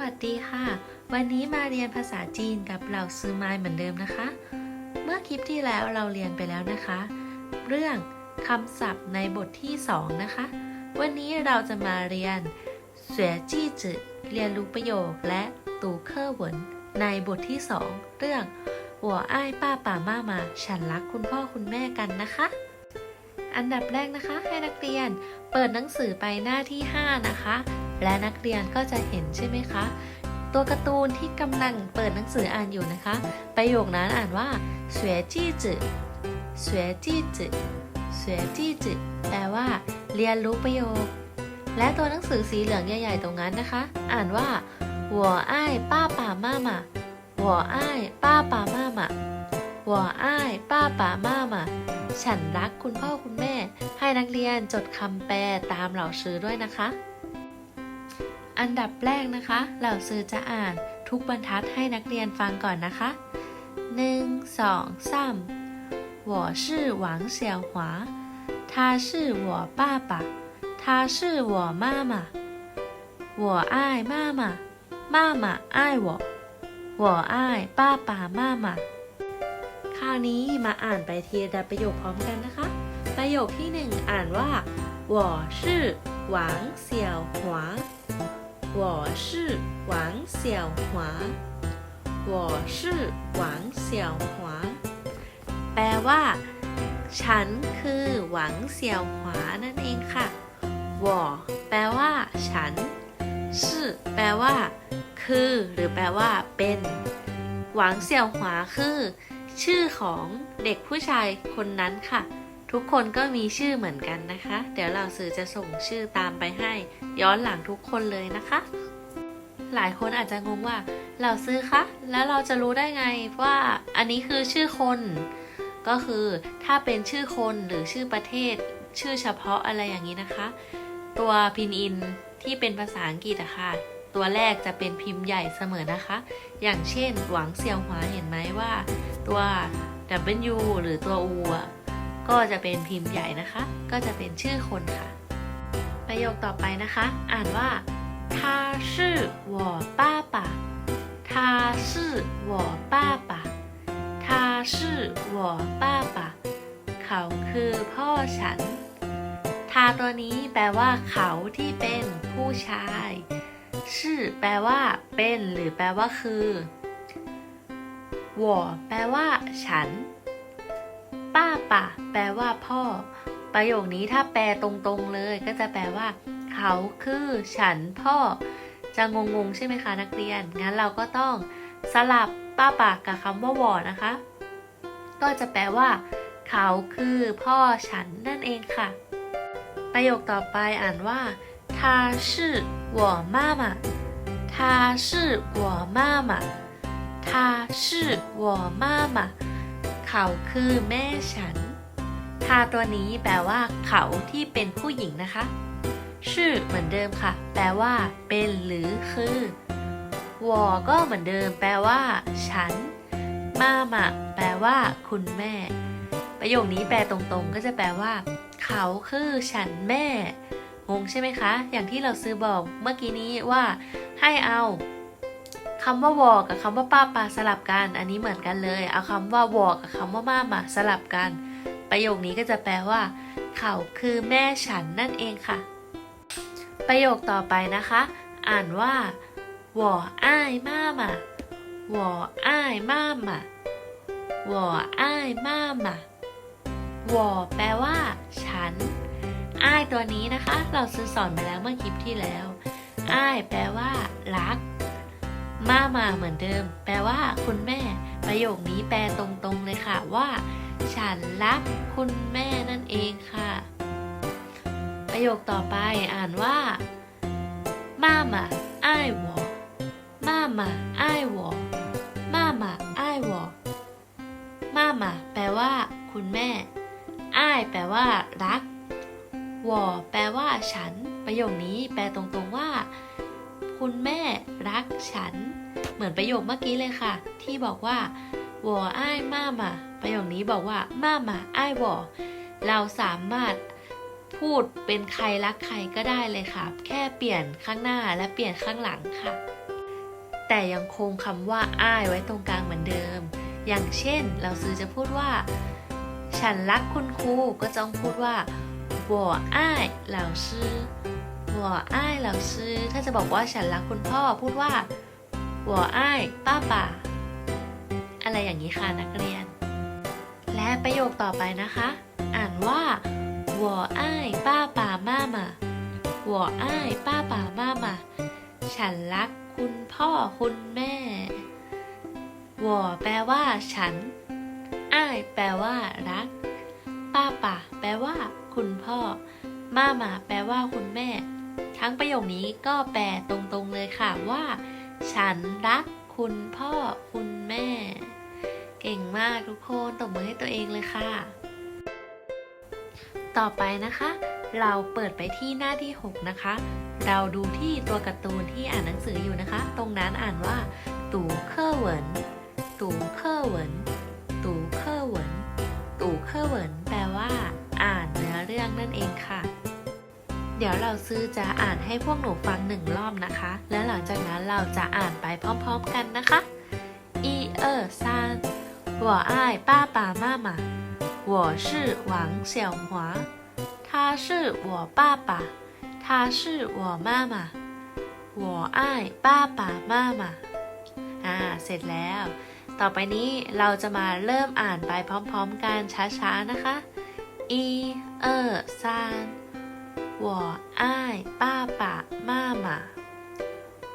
วัสดีค่ะ วันนี้มาเรียนภาษาจีนกับเหล่าซื้อไม้เหมือนเดิมนะคะ เมื่อคลิปที่แล้วเราเรียนไปแล้วนะคะ เรื่องคำศัพท์ในบทที่ 2 นะคะ วันนี้เราจะมาเรียนเสือจี้จืเรียนรู้ประโยคและตูเคอร์เหวินในบทที่ 2 เรื่องหัวอ้ายป้าป่าม่ามา ฉันรักคุณพ่อคุณแม่กันนะคะ อันดับแรกนะคะให้นักเรียนเปิดหนังสือไปหน้าที่ 5 นะคะ และนักเรียนก็จะเห็นใช่ไหมคะ ตัวการ์ตูนที่กำลังเปิดหนังสืออ่านอยู่นะคะ ประโยคนั้นอ่านว่าเสวยจี้จืเสวยจี้จืเสวยจี้จืแปลว่า เรียนรู้ประโยค และตัวหนังสือสีเหลืองใหญ่ๆตรงนั้นนะคะ อ่านว่าหัวอ้ายป้าป่ามามาหัวอ้ายป้าป่ามามาหัวอ้ายป้าป่ามามาฉันรักคุณพ่อคุณแม่ ให้นักเรียนจดคำแปลตามเหล่าซื้อด้วยนะคะ อันดับแรกนะคะ เหล่าซื้อจะอ่านทุกบรรทัดให้นักเรียนฟังก่อนนะคะหนึ่งสองสาม我是王小华他是我爸爸他是我妈妈我爱妈妈妈妈爱我我爱爸爸妈妈คราวนี้มาอ่านไปทีละประโยคพร้อมกันนะคะ ประโยคที่หนึ่งอ่านว่า我是王小华 我是王小华我是王小华แปลว่า ฉันคือหวังเสี่ยวหวานั่นเองค่ะวอแปลว่า ฉันชื่อแปลว่า คือ หรือแปลว่า เป็น หวังเสี่ยวหวาคือ ชื่อของเด็กผู้ชายคนนั้นค่ะ ทุกคนก็มีชื่อเหมือนกันนะคะ เดี๋ยวเราสื่อจะส่งชื่อตามไปให้ ย้อนหลังทุกคนเลยนะคะ หลายคนอาจจะงงว่าเราซื้อคะแล้วเราจะรู้ได้ไงว่าอันนี้คือชื่อคน ก็คือถ้าเป็นชื่อคนหรือชื่อประเทศ ชื่อเฉพาะอะไรอย่างนี้นะคะ ตัวพินอินที่เป็นภาษาอังกฤษอะค่ะตัวแรกจะเป็นพิมพ์ใหญ่เสมอนะคะ อย่างเช่น หวังเซียวหวาเห็นไหมว่า ตัว W หรือตัว U อะ ก็จะเป็นพิมพ์ใหญ่นะคะ ก็จะเป็นชื่อคนค่ะ ประโยคต่อไปนะคะ อ่านว่า他是我爸爸他是我爸爸他是我爸爸เขาคือพ่อฉันทาตัวนี้แปลว่า เขาที่เป็นผู้ชายชื่อแปลว่า เป็นหรือแปลว่าคือ我แปลว่า ฉัน ป้าป่าแปลว่าพ่อ ประโยคนี้ถ้าแปลตรงๆเลย ก็จะแปลว่า เขาคือฉันพ่อ จะงงๆใช่ไหมคะนักเรียน งั้นเราก็ต้องสลับป้าป่ากับคำว่าวอนะคะ ก็จะแปลว่า เขาคือพ่อฉันนั่นเองค่ะ ประโยคต่อไปอ่านว่า他是我妈妈他是我妈妈他是我妈妈 เขาคือแม่ฉันทาตัวนี้แปลว่าเขาที่เป็นผู้หญิงนะคะ ชื่อเหมือนเดิมค่ะ แปลว่า เป็นหรือคือวอก็เหมือนเดิม แปลว่า ฉัน มามาแปลว่า คุณแม่ ประโยคนี้แปลตรงๆ ก็จะแปลว่า เขาคือฉันแม่งงใช่ไหมคะ อย่างที่เราซื้อบอกเมื่อกี้นี้ว่า ให้เอา คำว่าวอกับคำว่าป้าปาสลับกัน อันนี้เหมือนกันเลย เอาคำว่าวอกับคำว่าม่ามาสลับกัน ประโยคนี้ก็จะแปลว่า เขาคือแม่ฉันนั่นเองค่ะ ประโยคต่อไปนะคะ อ่านว่าวออ้ายม่ามาวออ้ายม่ามาวออ้ายม่ามาวอแปลว่า ฉันอายตัวนี้นะคะ เราซื้อสอนไปแล้วเมื่อคลิปที่แล้วอายแปลว่า รัก มามาเหมือนเดิม แปลว่า คุณแม่ ประโยคนี้แปลตรงๆเลยค่ะว่า ฉันรักคุณแม่นั่นเองค่ะ ประโยคต่อไปอ่านว่ามามาไอ้วอมามาไอ้วอมามาไอ้วอมามาแปลว่า คุณแม่อ้ายแปลว่า รักวอแปลว่า ฉัน ประโยคนี้แปลตรงๆว่า คุณแม่รักฉัน เหมือนประโยคเมื่อกี้เลยค่ะ ที่บอกว่าวออ้ายมามาประโยคนี้บอกว่ามามาอ้ายวอเราสามารถพูดเป็นใครรักใครก็ได้เลยค่ะ แค่เปลี่ยนข้างหน้าและเปลี่ยนข้างหลังค่ะ แต่ยังคงคำว่าอ้ายไว้ตรงกลางเหมือนเดิม อย่างเช่น เราซื้อจะพูดว่า ฉันรักคุณครูก็ต้องพูดว่า我爱老师 หัวอ้หลักซื้อถ้าจะบอกว่าฉันรักคุณพ่อพูดว่าหัวอ้ป้าป่า อะไรอย่างนี้ค่ะนักเรียน และประโยคต่อไปนะคะ อ่านว่าหัวอ้ายป้าป่ามามาหัวอ้ป้าป่ามามาฉันรักคุณพ่อคุณแม่หัวแปลว่า ฉันไอแปลว่า รัก ป้าป่าแปลว่า คุณพ่อมามาแปลว่าคุณแม่ ทั้งประโยคนี้ก็แปลตรงๆเลยค่ะว่า ฉันรักคุณพ่อคุณแม่ เก่งมากทุกคนตบมือให้ตัวเองเลยค่ะ ต่อไปนะคะ เราเปิดไปที่หน้าที่ 6 นะคะ เราดูที่ตัวการ์ตูนที่อ่านหนังสืออยู่นะคะ ตรงนั้นอ่านว่า ตู่เคอเหวินตู่เคอเหวินตู่เคอเหวินตู่เคอเหวินแปลว่า อ่านเนื้อเรื่องนั่นเองค่ะ เดี๋ยวเราซื้อจะอ่านให้พวกหนูฟังหนึ่งรอบนะคะ แล้วหลังจากนั้นเราจะอ่านไปพร้อมๆกันนะคะ一二三我爱爸爸妈妈我是王小华他是我爸爸他是我妈妈我爱爸爸妈妈อ่า เสร็จแล้ว ต่อไปนี้เราจะมาเริ่มอ่านไปพร้อมๆกันช้าๆนะคะ一二三 我爱爸爸妈妈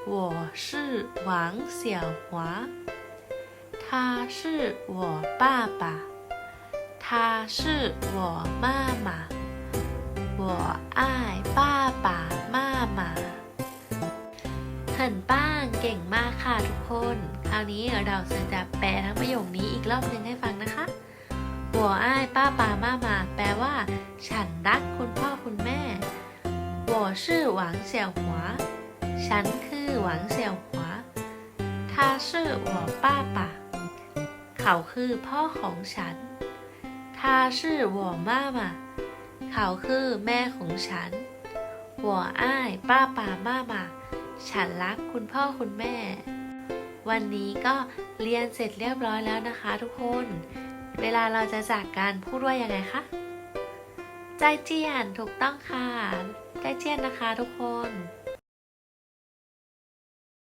我是王小华他是我爸爸他是我妈妈我爱爸爸妈妈很棒เก่งมากค่ะทุกคน คราวนี้เราจะแปลทั้งประโยคนี้อีกรอบหนึ่งให้ฟังนะคะ หัวอ้ายป้าป่ามามาแปลว่า ฉันรักคุณพ่อคุณแม่我是王小华ฉันคือหวังเสี่ยวหวา他是我爸爸เขาคือพ่อของฉัน他是我妈妈เขาคือแม่ของฉัน我爱爸爸妈妈ฉันรักคุณพ่อคุณแม่ วันนี้ก็เรียนเสร็จเรียบร้อยแล้วนะคะทุกคน เวลาเราจะจากการพูดว่ายังไงคะใจเจียนถูกต้องค่ะใจเจียนนะคะทุกคน